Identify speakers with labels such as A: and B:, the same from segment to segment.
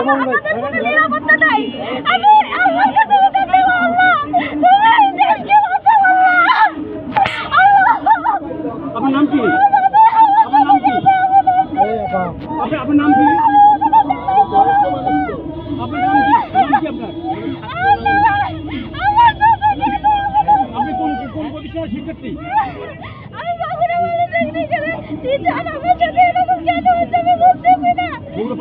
A: নিরাপত্তা নাই আমি আল্লাহকে তুমি আল্লাহ তুমি এই দেশকে বাঁচাও আল্লাহ আল্লাহ
B: আপনার নাম কি আপনার নাম কি আপনি আপনার নাম কি আপনার নাম কি নাম কি আপনার আপনি কোন কোন প্রতিষ্ঠানের শিক্ষার্থী
A: আমি বাবুরা বলে দেখতে গেলে টিচার আমার সাথে এরকম কেন হচ্ছে আমি বুঝতেছি না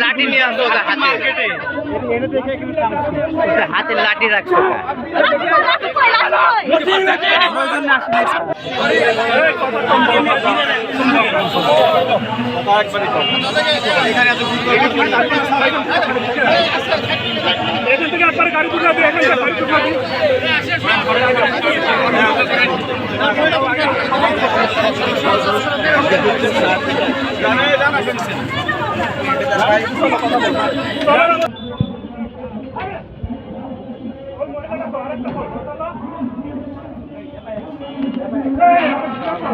C: লাঠি নিয়ে আসো ওটা হাতে ওটা হাতে লাঠি রাখছো ওটা।
B: এখান থেকে একবার গাড়ি তুলে দিয়ে এখান থেকে গাড়ি তুলে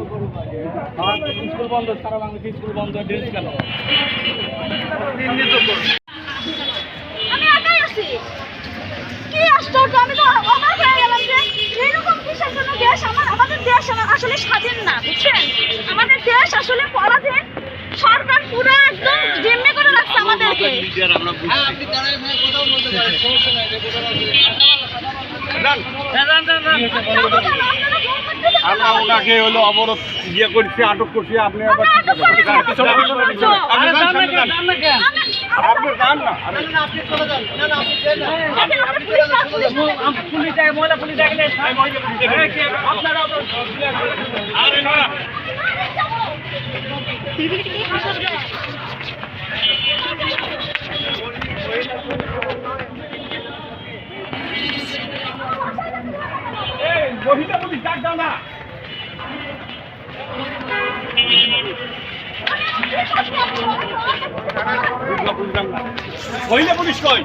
B: স্কুল বন্ধ সারা বাংলাদেশ স্কুল বন্ধ ড্রেস কেন
A: আমি একাই আছি কি আশ্চর্য আমি তো অবাক হয়ে গেলাম যে এরকম কিসের জন্য দেশ আমার আমাদের দেশ আসলে স্বাধীন না বুঝছেন? আমাদের দেশ আসলে পরাধীন। সরকার পুরো একদম জিম্মি করে রাখছে আমাদেরকে। কেন? আপনারা জোর করতেছেন কেন?
D: আমরা ওনাকে হলো অবরোধ ইয়ে করছি আটক করছি আপনি আবার
A: আমরা
D: কি
A: আটক
D: করবেন? আপনি যান, আপনি যান, সামনে যান।
A: আমি-
D: না আরে,
A: দেখেন, আপনি পুলিশ আসলে
B: মহিলা পুলিশ কই